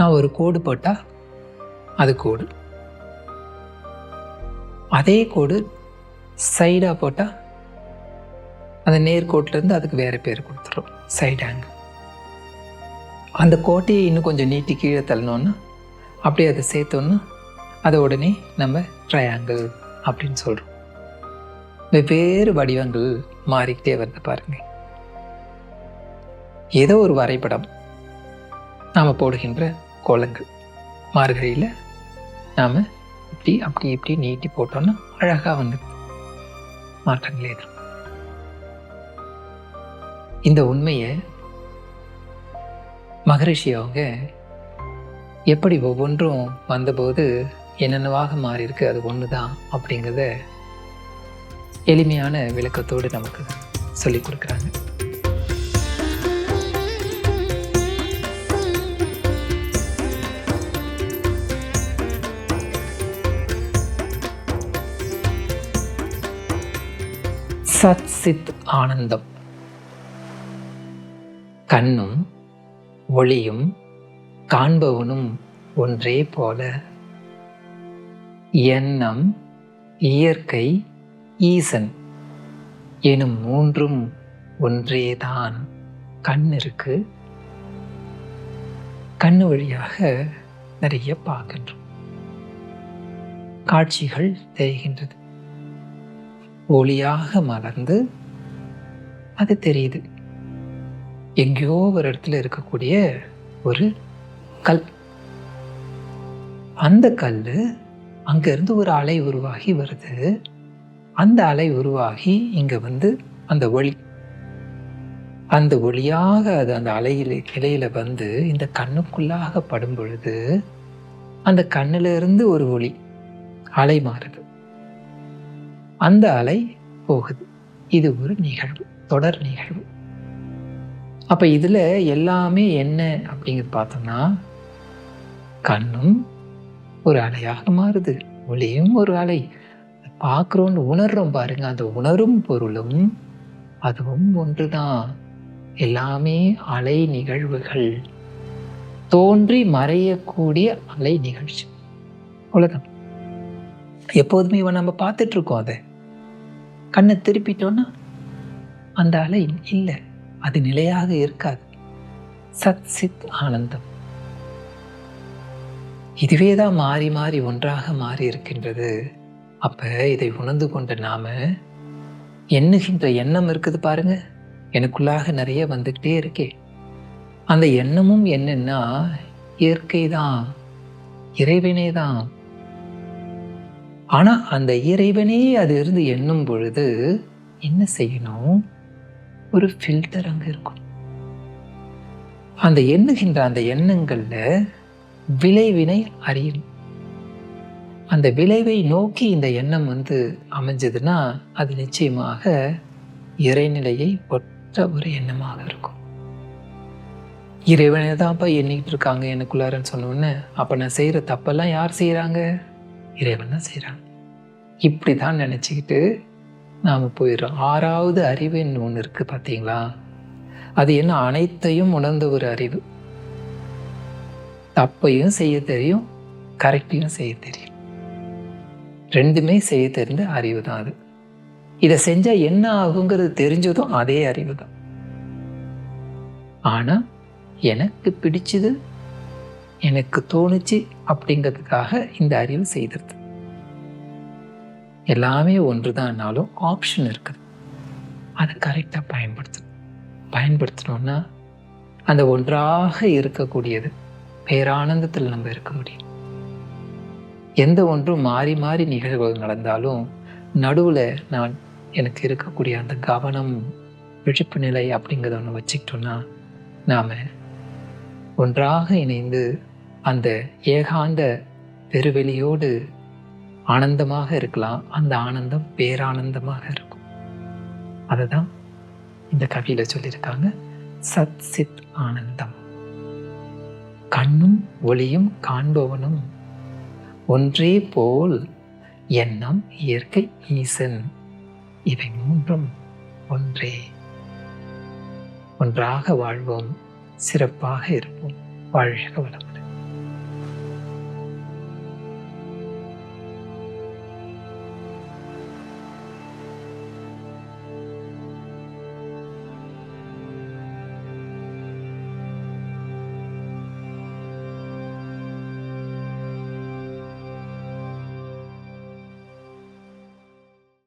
நான் ஒரு கோடு போட்டால் அது கோடு. அதே கோடு சைடாக போட்டால் அந்த நேர்கோட்டிலேருந்து அதுக்கு வேறு பேர் கொடுத்துரும் சைட் ஆங்கிள் அந்த கோட்டையை இன்னும் கொஞ்சம் நீட்டி கீழே தள்ளணுன்னா அப்படியே அதை சேர்த்தோன்னா அதை உடனே நம்ம ட்ரையாங்கிள் அப்படின்னு சொல்கிறோம் வெவ்வேறு வடிவங்கள் மாறிக்கிட்டே வருது பாருங்க. ஏதோ ஒரு வரைபடம் நாம் போடுகின்ற கோலங்கள் மார்கழியில் நாம் இப்படி அப்படி இப்படி நீட்டி போட்டோன்னா அழகாக வந்து மாற்றங்களே எதிரும் இந்த உண்மையை மகரிஷி அவங்க எப்படி ஒவ்வொன்றும் வந்தபோது என்னென்னவாக மாறியிருக்கு அது ஒன்று தான் அப்படிங்கிறத எளிமையான விளக்கத்தோடு நமக்கு சொல்லிக் கொடுக்குறாங்க. சத் சித் ஆனந்தம். கண்ணும் ஒளியும் காண்பவனும் ஒன்றே போல. எண்ணம் இயற்கை ஈசன் எனும் மூன்றும் ஒன்றேதான் கண் இருக்கு கண்ணு வழியாக நிறைய பார்க்கின்றோம். காட்சிகள் தெரிகின்றது. ஒளியாக மலர்ந்து அது தெரியுது. எங்கேயோ ஒரு இடத்துல இருக்கக்கூடிய ஒரு கல். அந்த கல் அங்கேருந்து ஒரு அலை உருவாகி வருது. அந்த அலை உருவாகி இங்கே வந்து அந்த ஒளி. அந்த ஒளியாக அது அந்த அலையில கிளையில் வந்து இந்த கண்ணுக்குள்ளாக படும் பொழுது அந்த கண்ணிலிருந்து ஒரு ஒளி அலை மாறுது. அந்த அலை போகுது. இது ஒரு நிகழ்வு தொடர் நிகழ்வு. அப்போ இதில் எல்லாமே என்ன அப்படிங்கிறது பார்த்தோம்னா கண்ணும் ஒரு அலையாக மாறுது. ஒளியும் ஒரு அலை. பார்க்குறோன்னு உணர்றோம் பாருங்க. அந்த உணரும் பொருளும் அதுவும் ஒன்று தான் எல்லாமே அலை நிகழ்வுகள். தோன்றி மறையக்கூடிய அலை நிகழ்ச்சி. அவ்வளோதான் எப்போதுமே இவன் நம்ம பார்த்துட்ருக்கோம் அதை. கண்ணை திருப்பிட்டோன்னா அந்த அலை இல்லை. அது நிலையாக இருக்காது. சத் சித் ஆனந்தம். இதுவே தான் மாறி மாறி ஒன்றாக மாறி இருக்கின்றது. அப்போ இதை உணர்ந்து கொண்ட நாம் எண்ணுகின்ற எண்ணம் இருக்குது பாருங்க. எனக்குள்ளாக நிறைய வந்துக்கிட்டே இருக்கே. அந்த எண்ணமும் என்னென்னா இயற்கை தான் இறைவனே தான் ஆனால் அந்த இறைவனே அது இருந்து எண்ணும் பொழுது என்ன செய்யணும்? ஒரு ஃபில்டர் அங்கே இருக்கும். அந்த எண்ணுகின்ற அந்த எண்ணங்களில் விளைவினை அறியும் அந்த விளைவை நோக்கி இந்த எண்ணம் வந்து அமைஞ்சதுன்னா அது நிச்சயமாக இறைநிலையை ஒற்ற ஒரு எண்ணமாக இருக்கும். இறைவனை தான்ப்பா எண்ணிக்கிட்டு இருக்காங்க எனக்குள்ளாரன்னு சொன்னோன்னே அப்போ நான் செய்கிற தப்பெல்லாம் யார் செய்கிறாங்க இறைவன் தான் செய்கிறாங்க இப்படி தான் நினச்சிக்கிட்டு நாம் போயிடுறோம். ஆறாவது அறிவுன்னு ஒன்று இருக்குது பார்த்தீங்களா அது என்ன? அனைத்தையும் உணர்ந்த ஒரு அறிவு. தப்பையும் செய்ய தெரியும் கரெக்டையும் செய்ய தெரியும். ரெண்டுமே செய்ய தெரிந்த அறிவு தான் அது. இதை செஞ்சால் என்ன ஆகுங்கிறது தெரிஞ்சதும் அதே அறிவு தான். ஆனால் எனக்கு பிடிச்சது எனக்கு தோணுச்சு அப்படிங்கிறதுக்காக இந்த அறிவு செய்திருது எல்லாமே ஒன்று தான்னாலும் ஆப்ஷன் இருக்குது. அதை கரெக்டாக பயன்படுத்தணும் பயன்படுத்தணும்னா அந்த ஒன்றாக இருக்கக்கூடியது பேரானந்தத்தில் நம்ம இருக்க முடியும். எந்த ஒன்றும் மாறி மாறி நிகழ்வுகள் நடந்தாலும் நடுவில் நான் எனக்கு இருக்கக்கூடிய அந்த கவனம் விழிப்பு நிலை அப்படிங்கிறத ஒன்று வச்சுக்கிட்டோன்னா நாம் ஒன்றாக இணைந்து அந்த ஏகாந்த பெருவெளியோடு ஆனந்தமாக இருக்கலாம். அந்த ஆனந்தம் பேரானந்தமாக இருக்கும். அதை தான் இந்த கவியில் சொல்லியிருக்காங்க சத் சித் ஆனந்தம். கண்ணும் ஒளியும் காண்பவனும் ஒன்றே போல் எண்ணம் இயற்கை ஈசன். இவை மூன்றும் ஒன்றே. ஒன்றாக வாழ்வோம் சிறப்பாக இருப்போம். வாழ்க வளம்